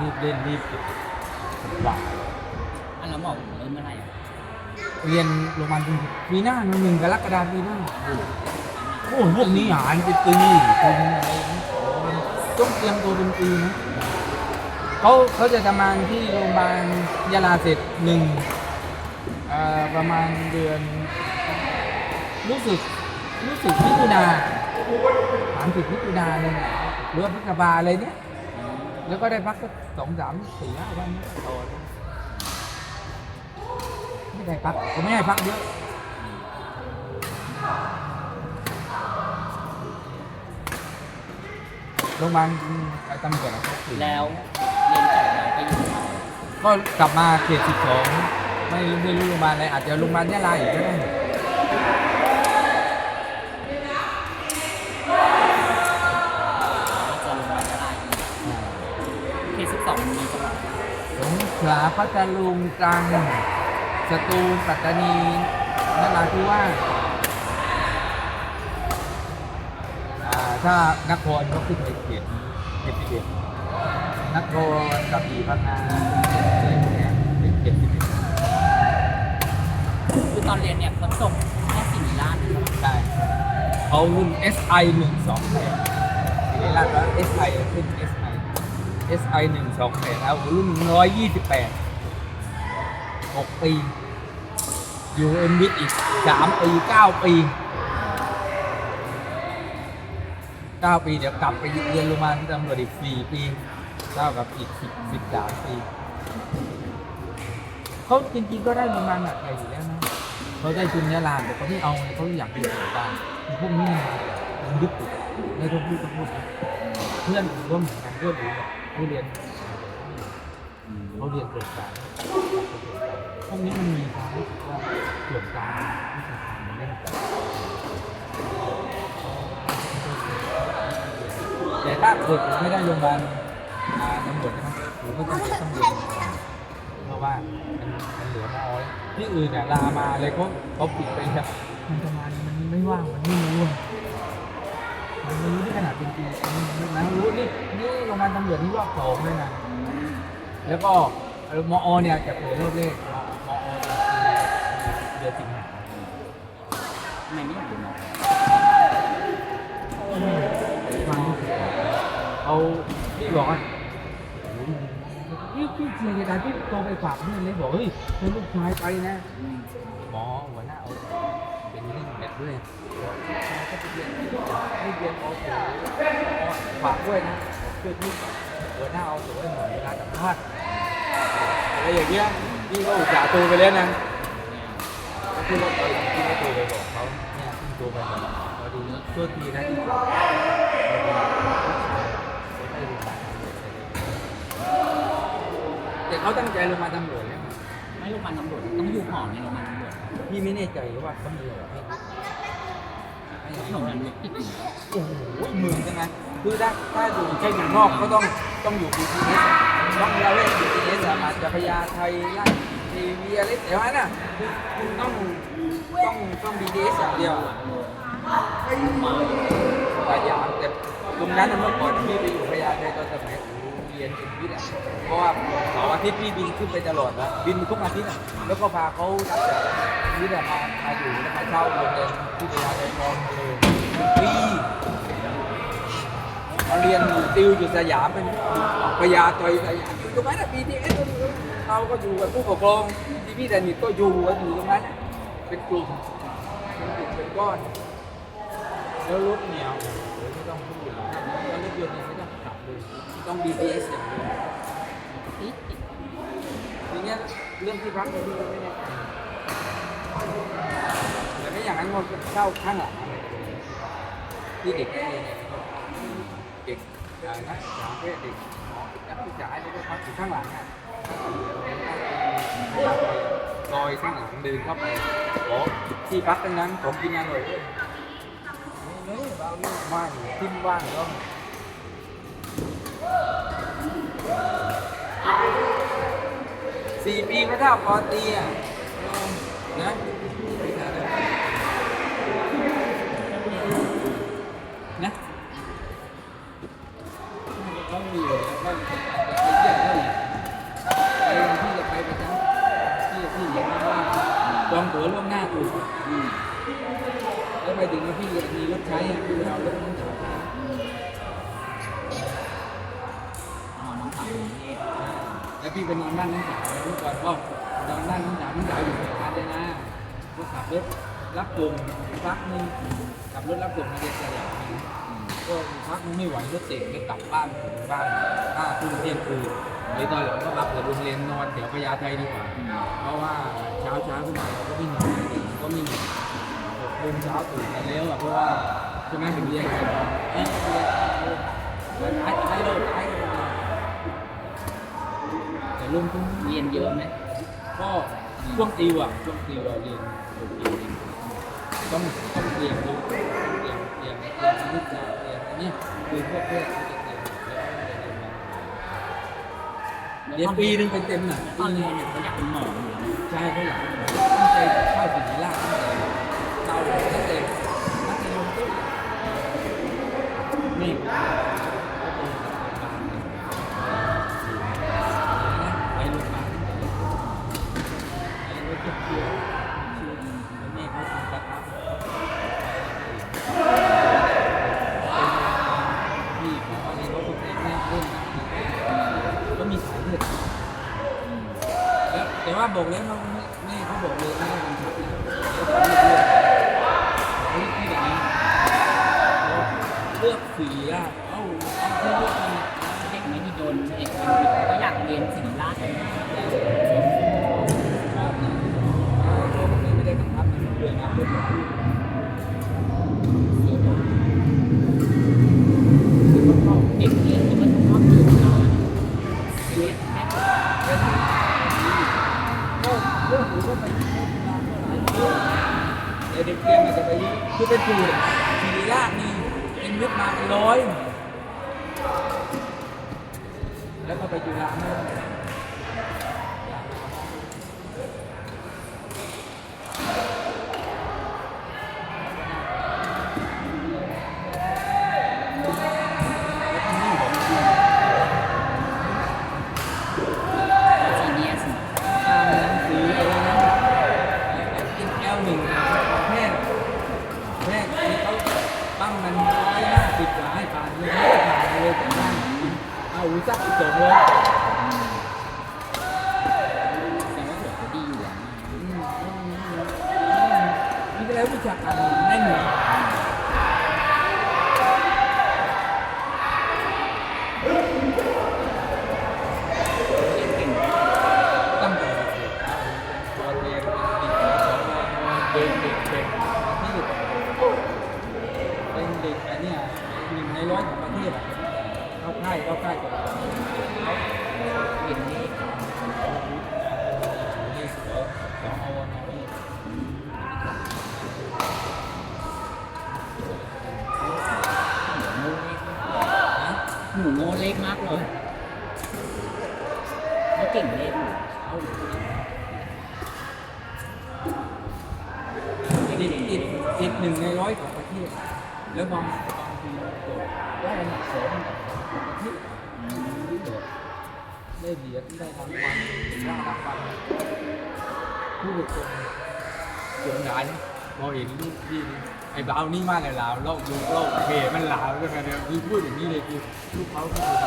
รีบเล่นรีบหวังอันแล้วหมอผมเริ่มเมื่อไหร่อะเรียนโรงพยาบาลปีหน้าหนึ่งกรกฎาคมปีหน้าโอ้โหพวกนี้หารเป็นปีคุณอะไรนะต้องเตรียมตัวเป็นปีนะเขาเขาจะทำงานที่โรงพยาบาลยาลาเสร็จหนึ่งอ่อประมาณเดือน รู้สึกรู้สึกมิถุนาสามสิบมิถุนาเนี่ยหรือว่าพฤษภาอะไรเนี่ย แล้วก็ได้พักสักสองสามสี่ห้าวันเนี่ยต่อเลยไม่ได้พักผมไม่ให้พักเยอะโรงพยาบาลตำรวจอะเขาปิดแล้วเรียนจบแล้วไปอยู่ที่ไหนก็กลับมาเขตสิบสองไม่ไม่รู้โรงพยาบาลอะไรอาจจะโรงพยาบาลยะลาอีกก็ได้ ขลาพัทลุงตรังสตูลปัตตานีนราธิวาสอ่าถ้านครก็ขึ้นไปเขตเขตสิบเอ็ดนครกระบี่พังงาอะไรพวกเนี้ยเป็นเขตสิบเอ็ดคือตอนเรียนเนี่ยเขาจบแค่สี่ล้านใช่ไหมใช่เขารุ่น SI หนึ่งสองแปดทีนี้ล่าแล้ว SI ขึ้น SI SI หนึ่งสองแล้วรุ่นร้อยยี่สิบแปดหกปี อยู่เอ็มวิทอีกสามปีเก้าปีเก้าปี เดี๋ยวกลับไปเรียนโรงพยาบาลตำรวจอีกสี่ปีเท่ากับอีกสิบสิบสามปีเขาจริงๆก็ได้โรงพยาบาลแบบใหญ่อยู่แล้วนะเขาได้ทุนยาลานแต่เขาไม่เอาไงเขาอยากเป็นสตารพวกนี้มันยุบอยู่ไม่ต้องพูดต้องพูดเพื่อนผมก็เหมือนกันเพื่อนผม เขาเรียนเขาเรียนเกิดการพวกนี้มันมีความรู้สึกว่าเกี่ยวกับการวิชาการมันเล่นกันแต่ถ้าเกิดไม่ได้โรงพยาบาลอ่าตำรวจนะผมก็ต้องต้องเรียนเพราะว่ามันมันเหลือน้อยที่อื่นเนี่ยลามาเลยเขาเขาปิดไปแล้วมันทำงานมันไม่ว่างมันไม่รู้มันไม่รู้ ที่ขนาดเป็นปีมันะรู้นี่นี่โรงพยาบาลตำรวจนี่รอบสองเลยนะ แล้วก็เอ่อมอเนี่ยจะเปิดรอบเลขมอเดือนสิงหาทำไมไม่อยากเป็นหมอฟังเอาพี่บอกว่าพี่พี่เชียร์กันะพี่โทรไปฝากเพื่อนเลยบอกเฮ้ยให้ลูกชายไปนะหมอหัวหน้าเอา เป็นเรื่องเด็ดด้วยบอกลูกชายก็ไปเรียนให้เรียนเอาโถฝากด้วยนะช่วยพี่หัวหน้าเอาโถให้หน่อยเวลาสัมภาษณ์อะไรอย่างเงี้ยพี่ก็อุตส่าห์โทรไปแล้วนะก็คือว่าตอนหลังที่ไม่โทรไปบอกเขาเนี่ยเพิ่งโทรไปบอกพอดีโทษทีนะที่ฝากแต่เขาตั้งใจลงมาตำรวจแล้วไม่โรงพยาบาลตำรวจต้องอยู่หอในโรงพยาบาลตำรวจ พี่ไม่แน่ใจว่าเขามีหรอให้ถนนนั้นรอยู่โอ้โหหมื่นจังนะคือถ้าถ้าอยู่แค่อยู่นอกก็ต้องต้องอยู่ BTS ต้องเราเล่น BTS อะอาจจะพญาไทยไล่ทีวีอะไรแต่ว่าน่ะคุณต้องต้องต้อง BTS อย่างเดียวอะสายามแต่ตรงนั้นเมื่อก่อนพี่ไปอยู่พญาไทตอนสมัย รียนเป็นวิทย์อะเพราะว่าเสาร์อาทิตย์พี่บินขึ้นไปตลอดนะบินทุกอาทิตย์อะแล้วก็พาเขาจากวิทย์อะมามาอยู่แล้วมาเช่าโรงแรมที่พญาไทนอนเลยเป็นปีมาเรียนอยู่ติวอยู่สยามเป็นพญาไทสยามอยู่ตรงนั้นอะ BTS เราก็อยู่กับผู้ปกครองที่พี่แดนิตก็อยู่กันอยู่ตรงนั้นเป็นกลุ่มเป็นกลุ่มเป็นก้อนแล้วรถเหนียวเดี๋ยวไม่ต้องพูดแล้วรถยนต์เนี่ยไม่ ต้องขับเยอง BTS อย่างเดียวทีเนี้ยเรื่องที่พักเนี่ยพี่ก็ไม่แน่ใจแต่ไม่อย่างนั้นก็เช่าข้างหลังที่เด็กนักเรียนเนี่ยเด็กนักศึกษาเพศเด็กนักศึกษาอะไรก็พักอยู่ข้างหลังอะซอยข้างหลังเดินเข้าไปโอ้ที่พักทั้งนั้นผมกินอร่อยด้วยนี่บางนี่ว่างทิมว่างก็ สี่ปีก็เท่าปอตีอะนะนะเขามีแบบงมีต้วนั่ไปที่จะไปประจำที่ที่อย่างนว่าจองตั๋วล่วงหน้าถูกแล้วไปถึงแล้พี่มีรถใช้คือเรารถ แล้วพี่ไปนอนบ้านน้องสาวแล้วก่อนก็นอนบ้านน้องสาวน้องสาวอยู่ในการเลยนะก็ขับรถรับส่งพักนึงขับรถรับส่งมาเรียนสยามนะอืมก็พักนึงไม่ไหวรถเติดเลยกลับบ้านถึงบ้านห้าทุ่มเที่ยงคืนเลยตอนหลังก็มาเปิดโรงเรียนนอนแถวพญาไทดีกว่า เพราะว่าเช้าเช้าขึ้นมาเราก็ไม่นอนก็ไม่นอนหกโมงเช้าตื่นกันแล้วอะเพราะว่าใช่ไหมถึงเรียนกันเอ๊ะเรียนกันไอ้ไอ้โลดไอ้ โลดแต่ลงทุนเรียนเยอะไหมก็ช่วงติวอะช่วงติวเราเรียนติวเรียนต้องต้องเรียนดูเรียนเรียนเรียนเรียนนิดน่อยเรียนอันเนี้ยคือพวกเพื่อนเขาจะเรียนเรียนเรียนปีนึงเป็นเต็มหน่ะตอนเรียนเนี่ยเขาอยากเป็นหมอใช่เขาอยากตั้งใจเข้าศิริราชตั้งแต่เราตั้งแต่มัธยมต้นนี่ไปโรงพยาบาลไปรถเจ็บเชื้อแม่เขาทำกระทะพี่หมออะไรเขาก็เป็นแม่เรื่องก็มีสายเลือด อืม แต่ว่าบอกแล้วเขาไม่ไม่เขาบอกเลยไม่ได้บังคับนะเขาเลือกที่แบบนี้เลือกสีอะ อาอุ้ยสักสิบสองเลยแต่ว่าหัวเขาดีอยู่อะอืมนี่ก็แล้ววิชาการแน่นเลยเรียนเก่งตั้งแต่เกตอนเรียนเด็กเด็กเด็กที่เป็นเด็กอันเนี้ยหนึ่งในร้อยของประเทศอะ เข้าค่ายเข้าค่ายกับเขาเรียนนี่สองสองอวนนี่หนูโง่เลขมากเลยเขาเก่งเลขอยู่เอาติดติดติดหนึ่งในร้อยของประเทศแล้วบาง ได้อันดับสองของประเทศได้เหรียญได้รางวัลได้รางวัลผู้บุคคลเสียงหานพอเห็นรูปพี่ไอ้บ่าวนี่มากเลยลาวโลกดูโลกเพมันลาวใช่ไหมเนี่ยคือพูดอย่างนี้เลยคือลูกเขาก็คือ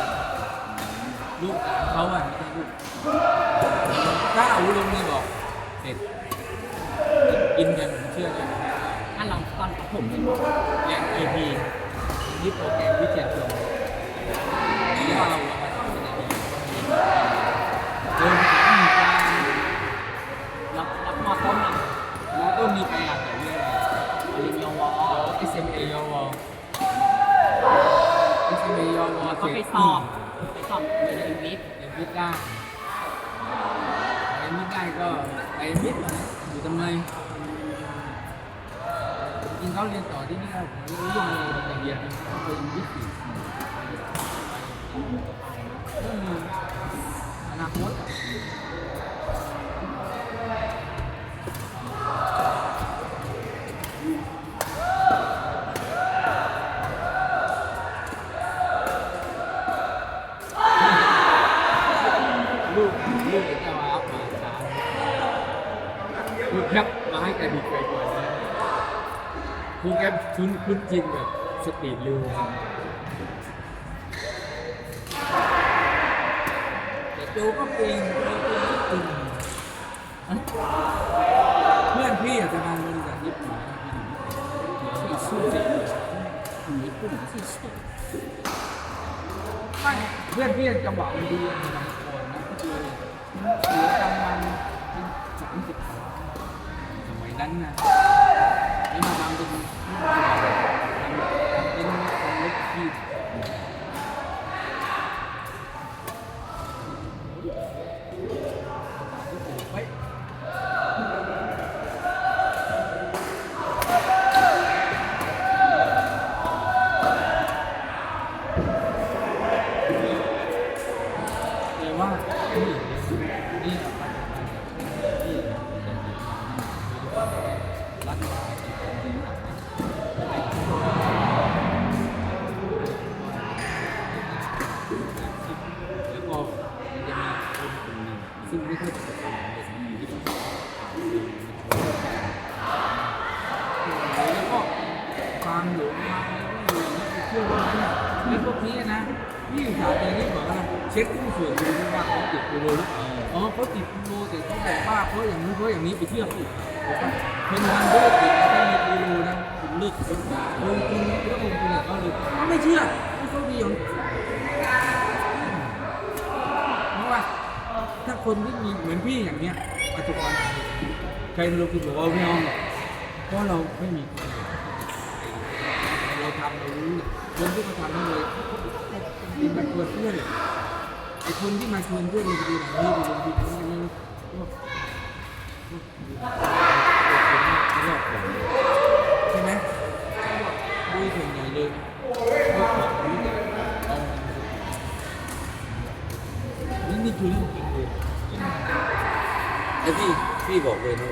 ลูกเขาอะไม่ใช่ลูกถ้าเอาลงนี่บอกเสร็จกินกันผมเชื่อเลยถ้าเราตอนประถมเลยเรียนไอพี ที่โปรแกรมวิทยาชนแล้วเรา ริงเขาเรียนต่อที่นี่ครับผมเรื่องเลยแต่เรียนเป็นวิทย์อีกเรื่อนาคตลูกลูกจะมาเอามาช้าลูกครับไปแต่ดีใจกว่าน มีการคุ้นคุ้นจินแบบสปีดเร็วแต่โจก็ปืนงโนก็เเพื่อนพี่อยากจะมาเรียนากญี่ปุ่นที่สู้ที่ญี่ปุ่นที่สู้เพื่อนพี่จังหวะมันดีนะก่อนนะคือเหลือปรมันสามสิบสมัยนั้นนะ ราะอย่างนี้ไปเที่ยวอีกบอกว่าเป็นวันธุรกิจนะถ้ามีโปรนะคุณเลิกลงทุนแล้วลงทุนกับเขาเลยไม่เชื่อเขาเขาดีอย่างเพราะว่าถ้าคนที่มีเหมือนพี่อย่างเนี้ยปัจจุบันใครลงทุนบอกว่าไม่เอาหรอกเพราะเราไม่มีเราทำเรารู้คนที่เขาทำนั่นเลยเป็นแบบเพื่อนไอ้คนที่มาชวนเพื่อนไปดูหนังนี่ไปลงทุนนี่นี่กพวก รอบก่อนใช่ไหมดูส่วนใหญ่เลยพวกของนี่นี่ยอานี่นี่คือเรื่องจริงเลยแล้พี่พี่บอกเลยนะ